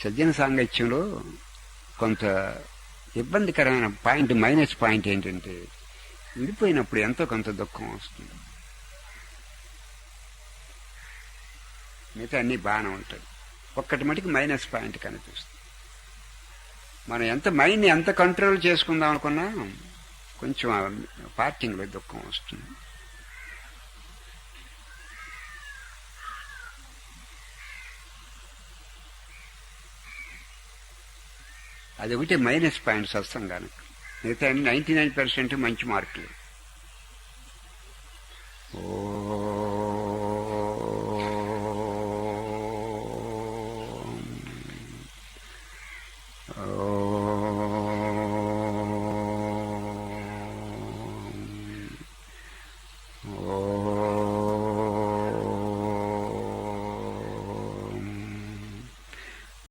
సజ్జన సాంగత్యంలో కొంత ఇబ్బందికరమైన పాయింట్ మైనస్ పాయింట్ ఏంటంటే విడిపోయినప్పుడు ఎంతో కొంత దుఃఖం వస్తుంది. మిగతా అన్ని బాగానే ఉంటుంది ఒక్కటి మటుకు మైనస్ పాయింట్ కనిపిస్తుంది. మనం ఎంత మైండ్ని ఎంత కంట్రోల్ చేసుకుందాం అనుకున్నా కొంచెం పార్టింగ్లో దుఃఖం వస్తుంది. అది ఒకటి మైనస్ పాయింట్ సస్తం కనుక మిగతా నైంటీ నైన్ పర్సెంట్ మంచి మార్కులు ఓ.